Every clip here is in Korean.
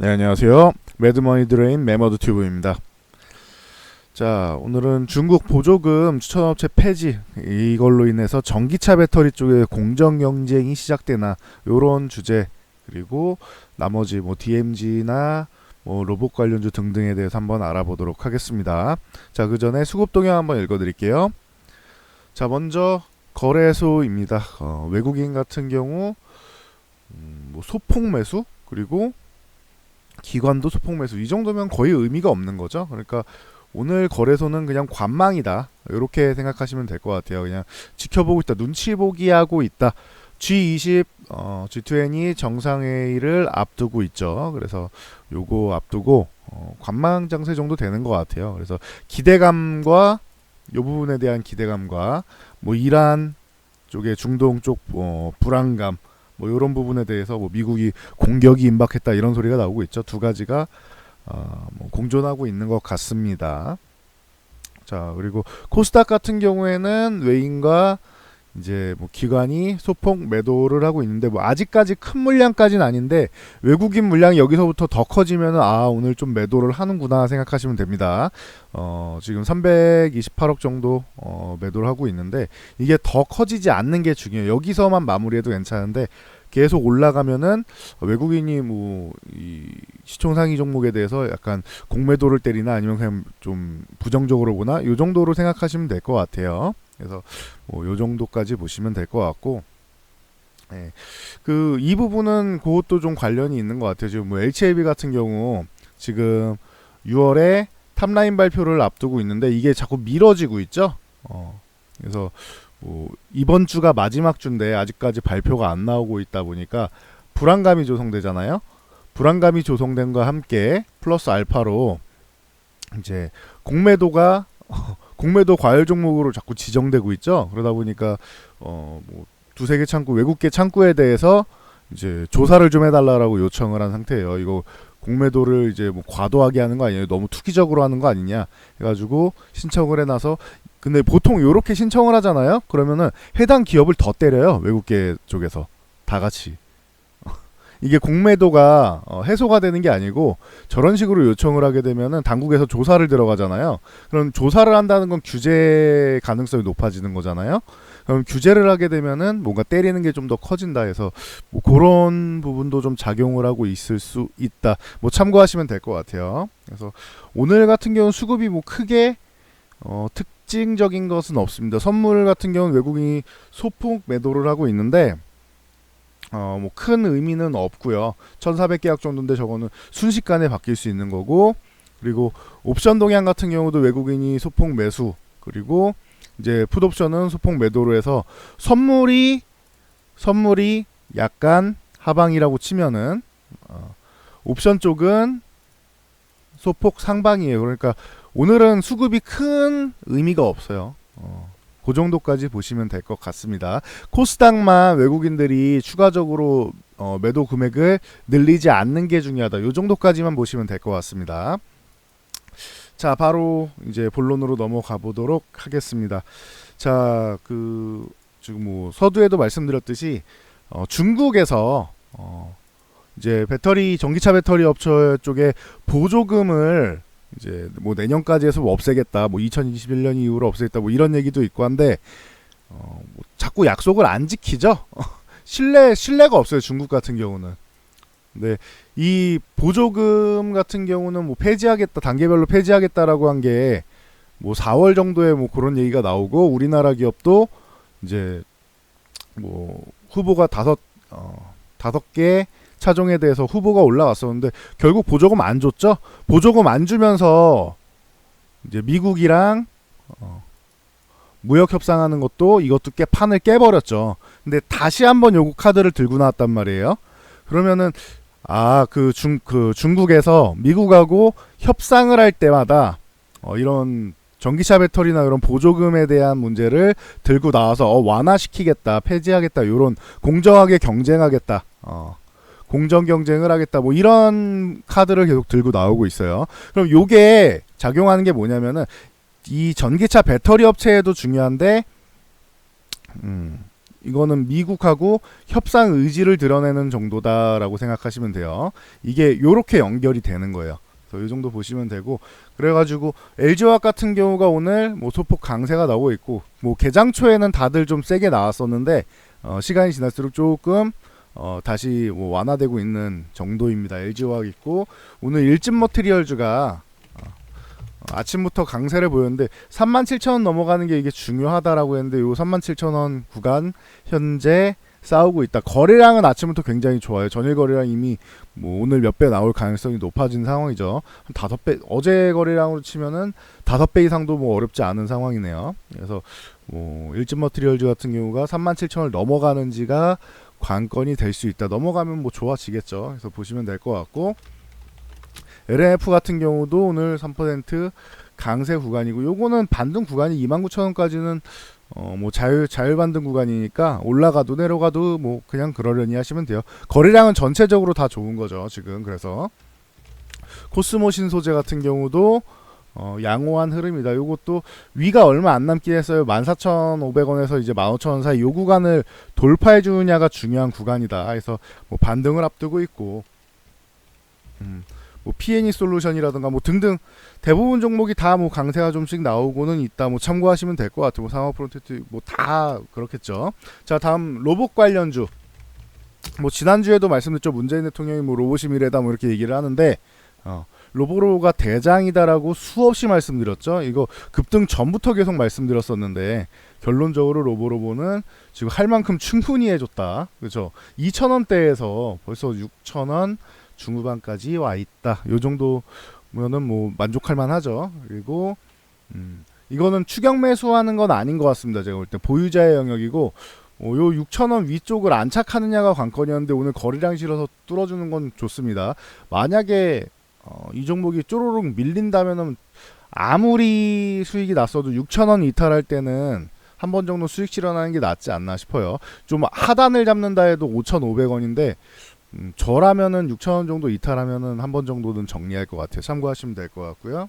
네, 안녕하세요. 매드머니 드레인 매머드 튜브입니다. 자, 오늘은 중국 보조금 추천업체 폐지 이걸로 인해서 전기차 배터리 쪽에 공정 경쟁이 시작되나 요런 주제 그리고 나머지 뭐 DMG나 뭐 로봇 관련주 등등에 대해서 한번 알아보도록 하겠습니다. 자, 그 전에 수급 동향 한번 읽어 드릴게요. 자, 먼저 거래소입니다. 어, 외국인 같은 경우 음, 뭐 소폭 매수 그리고 기관도 소폭 매수 이 정도면 거의 의미가 없는 거죠. 그러니까 오늘 거래소는 그냥 관망이다. 이렇게 생각하시면 될 것 같아요. 그냥 지켜보고 있다. 눈치 보기 하고 있다. G20, 어, G20 정상회의를 앞두고 있죠. 그래서 요거 앞두고 어, 관망 장세 정도 되는 것 같아요. 그래서 기대감과 요 부분에 대한 기대감과 뭐 이란 쪽의 중동 쪽 어, 불안감 뭐 이런 부분에 대해서 뭐 미국이 공격이 임박했다 이런 소리가 나오고 있죠. 두 가지가 어, 뭐 공존하고 있는 것 같습니다. 자 그리고 코스닥 같은 경우에는 외인과 이제 뭐 기관이 소폭 매도를 하고 있는데 뭐 아직까지 큰 물량까지는 아닌데 외국인 물량이 여기서부터 더 커지면은 아 오늘 좀 매도를 하는구나 생각하시면 됩니다. 어 지금 328억 정도 어 매도를 하고 있는데 이게 더 커지지 않는 게 중요해요. 여기서만 마무리해도 괜찮은데 계속 올라가면은 외국인이 뭐 이 시총 상위 종목에 대해서 약간 공매도를 때리나 아니면 그냥 좀 부정적으로 보나 요 정도로 생각하시면 될 것 같아요. 그래서 뭐 요 정도까지 보시면 될 것 같고 예. 그 이 부분은 그것도 좀 관련이 있는 것 같아요. 지금 뭐 HAB 같은 경우 지금 6월에 탑라인 발표를 앞두고 있는데 이게 자꾸 미뤄지고 있죠. 어. 그래서 뭐 이번 주가 마지막 주인데 아직까지 발표가 안 나오고 있다 보니까 불안감이 조성되잖아요. 불안감이 조성된과 함께 플러스 알파로 이제 공매도가 공매도 과열 종목으로 자꾸 지정되고 있죠. 그러다 보니까 어뭐 두세 개 창구 외국 계 창구에 대해서 이제 조사를 좀 해달라라고 요청을 한 상태예요. 이거 공매도를 이제 뭐 과도하게 하는 거 아니에요? 너무 투기적으로 하는 거 아니냐? 해가지고 신청을 해놔서 근데 보통 요렇게 신청을 하잖아요. 그러면은 해당 기업을 더 때려요. 외국계 쪽에서 다 같이. 이게 공매도가 어, 해소가 되는 게 아니고 저런 식으로 요청을 하게 되면은 당국에서 조사를 들어가잖아요. 그럼 조사를 한다는 건 규제 가능성이 높아지는 거잖아요. 그럼 규제를 하게 되면은 뭔가 때리는 게 좀 더 커진다 해서 뭐 그런 부분도 좀 작용을 하고 있을 수 있다. 뭐 참고하시면 될 것 같아요. 그래서 오늘 같은 경우는 수급이 뭐 크게 어, 특징적인 것은 없습니다. 선물 같은 경우는 외국인이 소폭 매도를 하고 있는데 어, 뭐 큰 의미는 없고요. 1,400계약 정도인데 저거는 순식간에 바뀔 수 있는 거고 그리고 옵션 동향 같은 경우도 외국인이 소폭 매수 그리고 이제 풋옵션은 소폭 매도로 해서 선물이 선물이 약간 하방이라고 치면은 어, 옵션 쪽은 소폭 상방이에요. 그러니까 오늘은 수급이 큰 의미가 없어요. 어, 그 정도까지 보시면 될 것 같습니다. 코스닥만 외국인들이 추가적으로 어, 매도 금액을 늘리지 않는 게 중요하다. 요 정도까지만 보시면 될 것 같습니다. 자, 바로 이제 본론으로 넘어가 보도록 하겠습니다. 자, 그 지금 뭐 서두에도 말씀드렸듯이 어, 중국에서 어, 이제 배터리 전기차 배터리 업체 쪽에 보조금을 이제 뭐 내년까지 해서 뭐 없애겠다, 뭐 2021년 이후로 없애겠다, 뭐 이런 얘기도 있고 한데 어, 뭐 자꾸 약속을 안 지키죠. 신뢰 신뢰가 없어요 중국 같은 경우는. 근데 이 보조금 같은 경우는 뭐 폐지하겠다 단계별로 폐지하겠다라고 한 게 뭐 4월 정도에 뭐 그런 얘기가 나오고 우리나라 기업도 이제 뭐 후보가 다섯 어 다섯 개 차종에 대해서 후보가 올라왔었는데 결국 보조금 안 줬죠. 보조금 안 주면서 이제 미국이랑 어, 무역 협상하는 것도 이것도 깨 판을 깨버렸죠. 근데 다시 한번 요구 카드를 들고 나왔단 말이에요. 그러면은 아그중그 중국에서 미국하고 협상을 할 때마다 어, 이런 전기차 배터리나 이런 보조금에 대한 문제를 들고 나와서 어, 완화시키겠다, 폐지하겠다, 이런 공정하게 경쟁하겠다. 어, 공정 경쟁을 하겠다 뭐 이런 카드를 계속 들고 나오고 있어요. 그럼 요게 작용하는 게 뭐냐면은 이 전기차 배터리 업체에도 중요한데 음 이거는 미국하고 협상 의지를 드러내는 정도다라고 생각하시면 돼요. 이게 요렇게 연결이 되는 거예요. 그래서 이 정도 보시면 되고 그래가지고 LG화학 같은 경우가 오늘 뭐 소폭 강세가 나오고 있고 뭐 개장 초에는 다들 좀 세게 나왔었는데 어, 시간이 지날수록 조금 어, 다시 뭐 완화되고 있는 정도입니다. LG화학 있고 오늘 일진 머티리얼즈가 어, 아침부터 강세를 보였는데 37,000원 넘어가는 게 이게 중요하다라고 했는데 요 37,000원 구간 현재 싸우고 있다. 거래량은 아침부터 굉장히 좋아요. 전일 거래량 이미 뭐 오늘 몇 배 나올 가능성이 높아진 상황이죠. 한 다섯 배 어제 거래량으로 치면은 다섯 배 이상도 뭐 어렵지 않은 상황이네요. 그래서 뭐 일진 머티리얼즈 같은 경우가 37,000을 넘어가는지가 관건이 될 수 있다. 넘어가면 뭐 좋아지겠죠. 그래서 보시면 될 것 같고 LNF 같은 경우도 오늘 3% 강세 구간이고 요거는 반등 구간이 29,000원까지는 어 뭐 자율 자율 반등 구간이니까 올라가도 내려가도 뭐 그냥 그러려니 하시면 돼요. 거래량은 전체적으로 다 좋은 거죠, 지금. 그래서 코스모 신소재 같은 경우도 어, 양호한 흐름이다. 요것도 위가 얼마 안 남긴 했어요. 14,500원에서 이제 15,000원 사이 요 구간을 돌파해 주느냐가 중요한 구간이다. 그래서 뭐 반등을 앞두고 있고 음, 뭐 P&E 솔루션이라든가 뭐 등등 대부분 종목이 다 뭐 강세가 좀씩 나오고는 있다. 뭐 참고하시면 될 것 같아요. 뭐 상업 프론트 뭐 다 그렇겠죠. 자, 다음 로봇 관련주. 뭐 지난주에도 말씀드렸죠. 문재인 대통령이 뭐 로봇이 미래다 뭐 이렇게 얘기를 하는데 어, 로보로가 대장이다라고 수없이 말씀드렸죠. 이거 급등 전부터 계속 말씀드렸었는데 결론적으로 로보로보는 지금 할 만큼 충분히 해줬다. 그렇죠. 2,000원대에서 벌써 6,000원 중후반까지 와 있다. 요 정도면은 뭐 만족할 만하죠. 그리고 음, 이거는 추격 매수하는 건 아닌 것 같습니다. 제가 볼 때 보유자의 영역이고 어, 요 6,000원 위쪽을 안착하느냐가 관건이었는데 오늘 거래량 실어서 뚫어주는 건 좋습니다. 만약에 어, 이 종목이 쪼로록 밀린다면은 아무리 수익이 났어도 6,000원 이탈할 때는 한 번 정도 수익 실현하는 게 낫지 않나 싶어요. 좀 하단을 잡는다 해도 5,500원인데 음, 저라면은 6,000원 정도 이탈하면은 한 번 정도는 정리할 것 같아요. 참고하시면 될 것 같고요.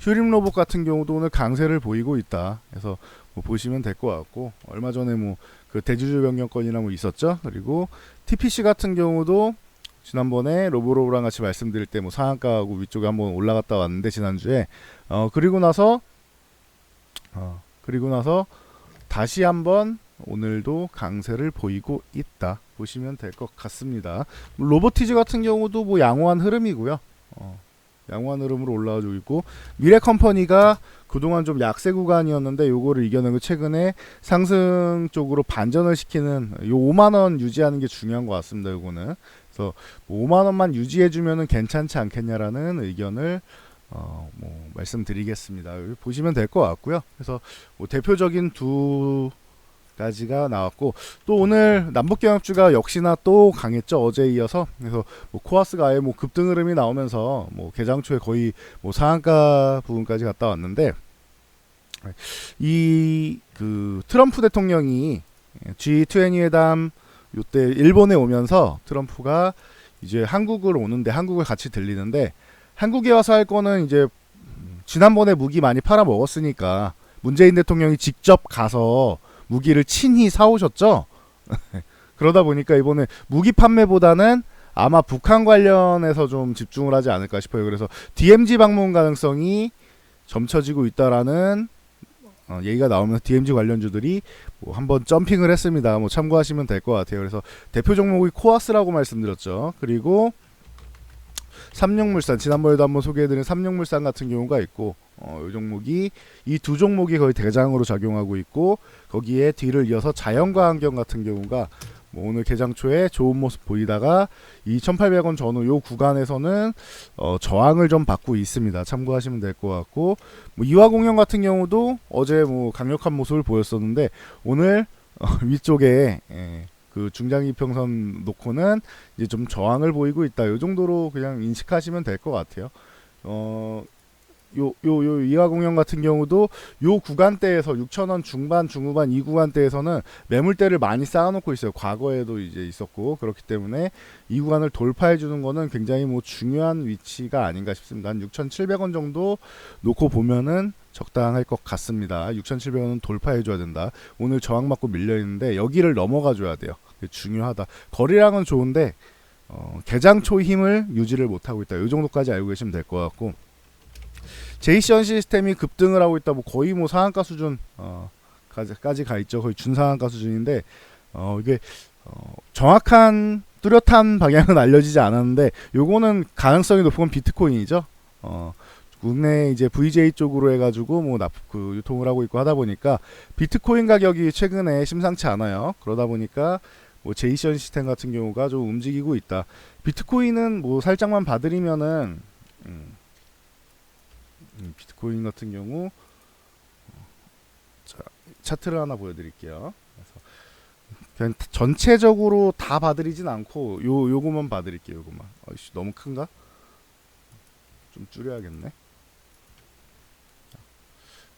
휴림 로봇 같은 경우도 오늘 강세를 보이고 있다. 그래서 뭐 보시면 될 것 같고 얼마 전에 뭐 그 대주주 변경권이나 뭐 있었죠. 그리고 TPC 같은 경우도 지난번에 로보로브랑 같이 말씀드릴 때 뭐 상한가하고 위쪽에 한번 올라갔다 왔는데 지난주에 어 그리고 나서 어 그리고 나서 다시 한번 오늘도 강세를 보이고 있다 보시면 될 것 같습니다. 로보티즈 같은 경우도 뭐 양호한 흐름이고요. 어, 양호한 흐름으로 올라와주고 있고 미래 컴퍼니가 그동안 좀 약세 구간이었는데 요거를 이겨내고 최근에 상승 쪽으로 반전을 시키는 요 5만 원 유지하는 게 중요한 것 같습니다. 요거는 그래서 뭐 5만 원만 유지해 주면은 괜찮지 않겠냐라는 의견을 어, 뭐 말씀드리겠습니다. 보시면 될 것 같고요. 그래서 뭐 대표적인 두 가지가 나왔고 또 오늘 남북경합주가 역시나 또 강했죠 어제 이어서 그래서 뭐 코아스가 아예 뭐 급등 흐름이 나오면서 뭐 개장 초에 거의 뭐 상한가 부분까지 갔다 왔는데 이 그 트럼프 대통령이 G20 회담 요때 일본에 오면서 트럼프가 이제 한국을 오는데 한국을 같이 들리는데 한국에 와서 할 거는 이제 지난번에 무기 많이 팔아 먹었으니까 문재인 대통령이 직접 가서 무기를 친히 사오셨죠. 그러다 보니까 이번에 무기 판매보다는 아마 북한 관련해서 좀 집중을 하지 않을까 싶어요. 그래서 DMZ 방문 가능성이 점쳐지고 있다라는 어, 얘기가 나오면서 DMZ 관련주들이 뭐 한번 점핑을 했습니다. 뭐 참고하시면 될 것 같아요. 그래서 대표 종목이 코아스라고 말씀드렸죠. 그리고 삼육물산 지난번에도 한번 소개해드린 삼육물산 같은 경우가 있고 어, 이 종목이 이 두 종목이 거의 대장으로 작용하고 있고 거기에 뒤를 이어서 자연과 환경 같은 경우가 뭐 오늘 개장 초에 좋은 모습 보이다가 2,800원 전후 요 구간에서는 어, 저항을 좀 받고 있습니다. 참고하시면 될 것 같고 뭐 이화공영 같은 경우도 어제 뭐 강력한 모습을 보였었는데 오늘 어, 위쪽에 예, 그 중장기 평선 놓고는 이제 좀 저항을 보이고 있다. 요 정도로 그냥 인식하시면 될 것 같아요. 어 요 요 요 이하공연 같은 경우도 요 구간대에서 6,000원 중반 중후반 이 구간대에서는 매물대를 많이 쌓아놓고 있어요. 과거에도 이제 있었고 그렇기 때문에 이 구간을 돌파해 주는 거는 굉장히 뭐 중요한 위치가 아닌가 싶습니다. 한 6,700원 정도 놓고 보면은 적당할 것 같습니다. 6,700원은 돌파해 줘야 된다. 오늘 저항 맞고 밀려 있는데 여기를 넘어가 줘야 돼요. 중요하다. 거리량은 좋은데 어, 개장 초 힘을 유지를 못 하고 있다. 이 정도까지 알고 계시면 될 것 같고 제이션 시스템이 급등을 하고 있다. 뭐 거의 뭐 상한가 수준 어, 까지, 가 있죠. 거의 준상한가 수준인데 어, 이게 어, 정확한 뚜렷한 방향은 알려지지 않았는데 요거는 가능성이 높은 건 비트코인이죠. 어, 국내 이제 VJ 쪽으로 해가지고 뭐 납, 그 유통을 하고 있고 하다 보니까 비트코인 가격이 최근에 심상치 않아요. 그러다 보니까 뭐 제이션 시스템 같은 경우가 좀 움직이고 있다. 비트코인은 뭐 살짝만 봐드리면은 비트코인 같은 경우 어, 자 차트를 하나 보여드릴게요. 그래서 그냥 전체적으로 다 봐드리진 않고 요 요거만 봐드릴게요. 요거만. 어이씨 너무 큰가? 좀 줄여야겠네.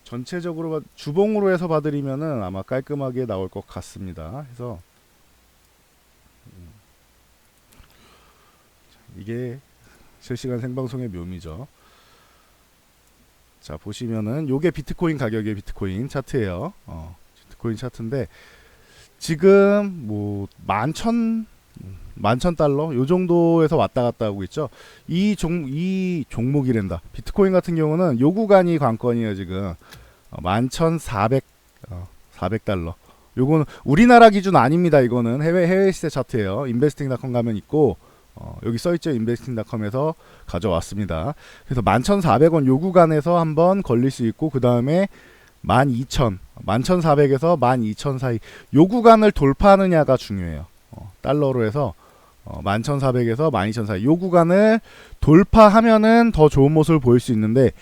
전체적으로 봐- 주봉으로 해서 봐드리면은 아마 깔끔하게 나올 것 같습니다. 해서 음. 자, 이게 실시간 생방송의 묘미죠. 자 보시면은 요게 비트코인 가격의 비트코인 차트예요. 어, 비트코인 차트인데 지금 뭐 만천 만천 달러 요 정도에서 왔다 갔다 하고 있죠. 이 종 이 종목이란다. 비트코인 같은 경우는 요 구간이 관건이에요 지금 어, 만천 사백 어, 사백 달러. 요거는 우리나라 기준 아닙니다. 이거는 해외 해외 시세 차트예요. 인베스팅닷컴 가면 있고 어, 여기 써 있죠. 인베스팅닷컴에서 가져왔습니다. 그래서 11,400원 요 구간에서 한번 걸릴 수 있고 그 다음에 12,000, 11,400에서 12,000 사이 요 구간을 돌파하느냐가 중요해요. 어, 달러로 해서 어, 11,400에서 12,000 사이 요 구간을 돌파하면은 더 좋은 모습을 보일 수 있는데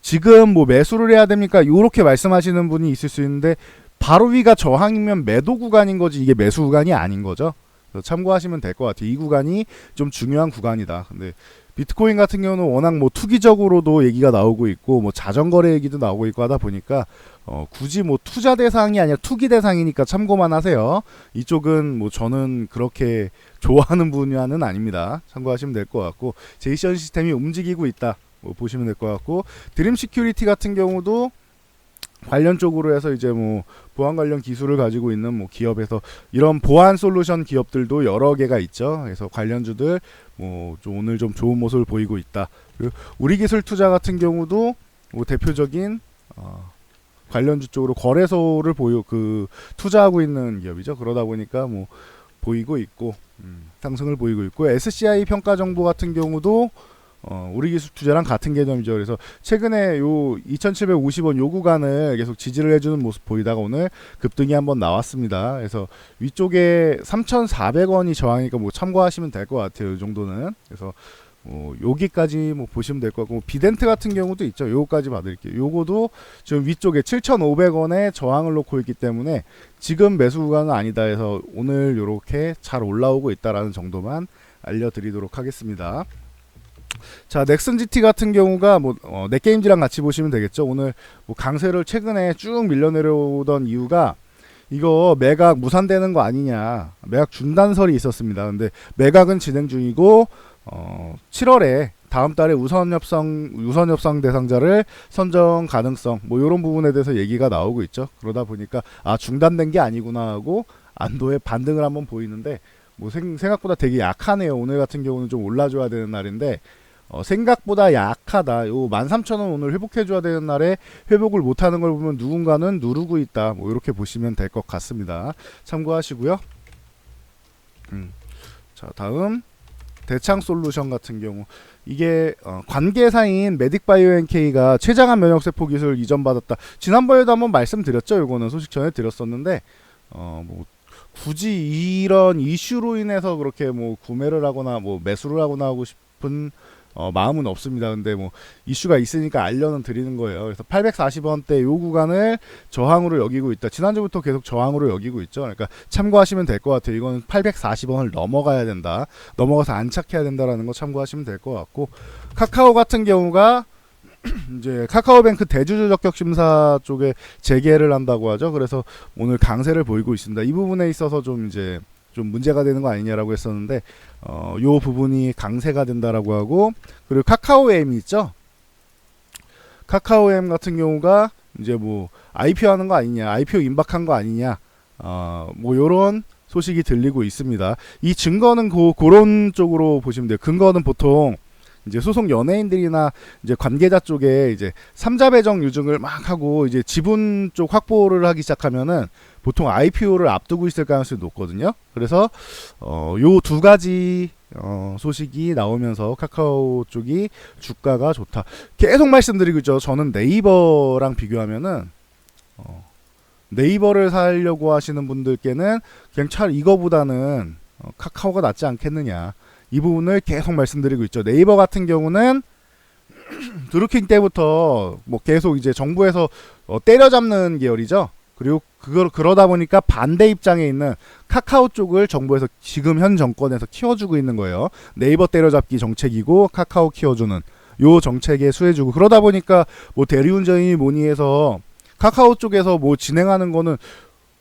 지금 뭐 매수를 해야 됩니까? 요렇게 말씀하시는 분이 있을 수 있는데 바로 위가 저항이면 매도 구간인 거지 이게 매수 구간이 아닌 거죠. 참고하시면 될 것 같아요. 이 구간이 좀 중요한 구간이다. 근데 비트코인 같은 경우는 워낙 뭐 투기적으로도 얘기가 나오고 있고 뭐 자전거래 얘기도 나오고 있고 하다 보니까 어 굳이 뭐 투자 대상이 아니라 투기 대상이니까 참고만 하세요. 이쪽은 뭐 저는 그렇게 좋아하는 분야는 아닙니다. 참고하시면 될 것 같고 제이션 시스템이 움직이고 있다. 뭐 보시면 될 것 같고 드림 시큐리티 같은 경우도 관련 쪽으로 해서 이제 뭐 보안 관련 기술을 가지고 있는 뭐 기업에서 이런 보안 솔루션 기업들도 여러 개가 있죠. 그래서 관련주들 뭐 좀 오늘 좀 좋은 모습을 보이고 있다. 그리고 우리 기술 투자 같은 경우도 뭐 대표적인 어 관련주 쪽으로 거래소를 보유 그 투자하고 있는 기업이죠. 그러다 보니까 뭐 보이고 있고 음, 상승을 보이고 있고 SCI 평가 정보 같은 경우도 어, 우리 기술 투자랑 같은 개념이죠. 그래서 최근에 요 2,750원 요 구간을 계속 지지를 해주는 모습 보이다가 오늘 급등이 한번 나왔습니다. 그래서 위쪽에 3,400원이 저항이니까 뭐 참고하시면 될 것 같아요. 이 정도는. 그래서 뭐 여기까지 뭐 보시면 될 것 같고 뭐 비덴트 같은 경우도 있죠. 요거까지 받을게요. 요거도 지금 위쪽에 7,500원에 저항을 놓고 있기 때문에 지금 매수 구간은 아니다 해서 오늘 요렇게 잘 올라오고 있다라는 정도만 알려드리도록 하겠습니다. 자 넥슨 GT 같은 경우가 뭐 어, 넷게임즈랑 같이 보시면 되겠죠. 오늘 뭐 강세를 최근에 쭉 밀려 내려오던 이유가 이거 매각 무산되는 거 아니냐 매각 중단설이 있었습니다. 근데 매각은 진행 중이고 어, 7월에 다음 달에 우선 협상 우선 협상 대상자를 선정 가능성 뭐 이런 부분에 대해서 얘기가 나오고 있죠. 그러다 보니까 아 중단된 게 아니구나 하고 안도의 반등을 한번 보이는데 뭐 생, 생각보다 되게 약하네요. 오늘 같은 경우는 좀 올라줘야 되는 날인데 어, 생각보다 약하다. 요 13,000원 오늘 회복해줘야 되는 날에 회복을 못하는 걸 보면 누군가는 누르고 있다. 뭐 이렇게 보시면 될 것 같습니다. 참고하시고요. 음. 자 다음 대창 솔루션 같은 경우 이게 어, 관계사인 메딕바이오엔케이가 최장한 면역세포 기술 이전받았다. 지난번에도 한번 말씀드렸죠. 요거는 소식 전해 드렸었는데 어, 뭐 굳이 이런 이슈로 인해서 그렇게 뭐 구매를 하거나 뭐 매수를 하거나 하고 싶은 어, 마음은 없습니다. 근데 뭐 이슈가 있으니까 알려는 드리는 거예요. 그래서 840원대 요 구간을 저항으로 여기고 있다. 지난주부터 계속 저항으로 여기고 있죠. 그러니까 참고하시면 될 것 같아요. 이거는 840원을 넘어가야 된다. 넘어가서 안착해야 된다라는 거 참고하시면 될 것 같고 카카오 같은 경우가 이제 카카오뱅크 대주주 적격 심사 쪽에 재개를 한다고 하죠. 그래서 오늘 강세를 보이고 있습니다. 이 부분에 있어서 좀 이제 좀 문제가 되는 거 아니냐라고 했었는데 어, 요 부분이 강세가 된다라고 하고 그리고 카카오엠이 있죠. 카카오엠 같은 경우가 이제 뭐 IPO 하는 거 아니냐, IPO 임박한 거 아니냐, 어, 뭐 요런 소식이 들리고 있습니다. 이 증거는 고, 그런 쪽으로 보시면 돼요. 근거는 보통 이제 소속 연예인들이나 이제 관계자 쪽에 이제 삼자 배정 유증을 막 하고 이제 지분 쪽 확보를 하기 시작하면은 보통 IPO를 앞두고 있을 가능성이 높거든요. 그래서 어, 요 두 가지 어, 소식이 나오면서 카카오 쪽이 주가가 좋다. 계속 말씀드리고 있죠. 저는 네이버랑 비교하면은 어, 네이버를 사려고 하시는 분들께는 그냥 차라리 이거보다는 어, 카카오가 낫지 않겠느냐. 이 부분을 계속 말씀드리고 있죠. 네이버 같은 경우는 드루킹 때부터 뭐 계속 이제 정부에서 어, 때려잡는 계열이죠. 그리고 그걸 그러다 보니까 반대 입장에 있는 카카오 쪽을 정부에서 지금 현 정권에서 키워주고 있는 거예요. 네이버 때려잡기 정책이고 카카오 키워주는 요 정책에 수혜주고 그러다 보니까 뭐 대리운전이 뭐니 해서 카카오 쪽에서 뭐 진행하는 거는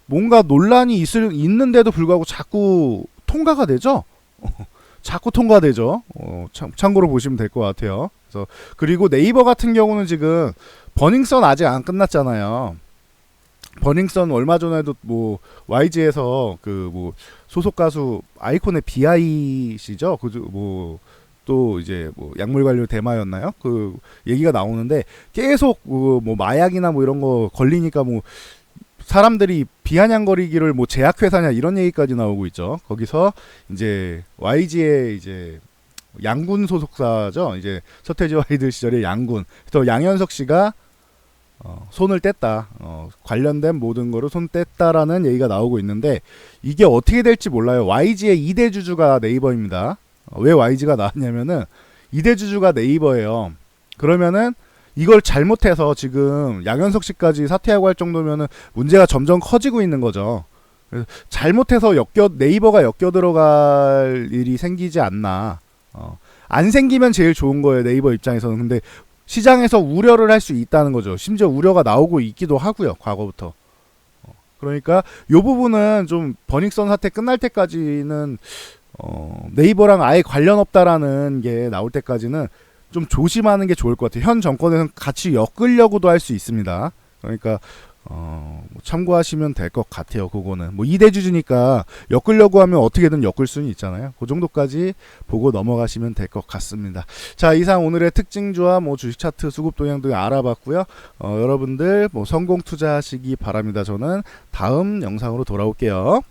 뭔가 논란이 있을 있는데도 불구하고 자꾸 통과가 되죠. 자꾸 통과되죠. 어, 참, 참고로 보시면 될 것 같아요. 그래서 그리고 네이버 같은 경우는 지금 버닝썬 아직 안 끝났잖아요. 버닝썬 얼마 전에도 뭐 YG에서 그 뭐 소속 가수 아이콘의 비아이시죠. 그뭐 또 이제 뭐 약물 관련 대마였나요? 그 얘기가 나오는데 계속 그뭐 마약이나 뭐 이런 거 걸리니까 뭐 사람들이 비아냥거리기를 뭐 제약회사냐 이런 얘기까지 나오고 있죠. 거기서 이제 YG의 이제 양군 소속사죠. 이제 서태지 와이드 시절의 양군. 또 양현석 씨가 어, 손을 뗐다. 어, 관련된 모든 거를 손 뗐다라는 얘기가 나오고 있는데 이게 어떻게 될지 몰라요. YG의 2대 주주가 네이버입니다. 어, 왜 YG가 나왔냐면은 2대 주주가 네이버예요. 그러면은 이걸 잘못해서 지금 양현석 씨까지 사퇴하고 할 정도면은 문제가 점점 커지고 있는 거죠. 그래서 잘못해서 엮여 네이버가 엮여 들어갈 일이 생기지 않나. 어, 안 생기면 제일 좋은 거예요 네이버 입장에서는. 근데 시장에서 우려를 할 수 있다는 거죠. 심지어 우려가 나오고 있기도 하고요. 과거부터. 어, 그러니까 요 부분은 좀 버닝썬 사태 끝날 때까지는 어, 네이버랑 아예 관련 없다라는 게 나올 때까지는 좀 조심하는 게 좋을 것 같아요. 현 정권에서는 같이 엮으려고도 할 수 있습니다. 그러니까 어, 뭐 참고하시면 될 것 같아요. 그거는 뭐 이대 주주니까 엮으려고 하면 어떻게든 엮을 수는 있잖아요. 그 정도까지 보고 넘어가시면 될 것 같습니다. 자 이상 오늘의 특징주와 뭐 주식 차트 수급 동향 등 알아봤고요. 어, 여러분들 뭐 성공 투자하시기 바랍니다. 저는 다음 영상으로 돌아올게요.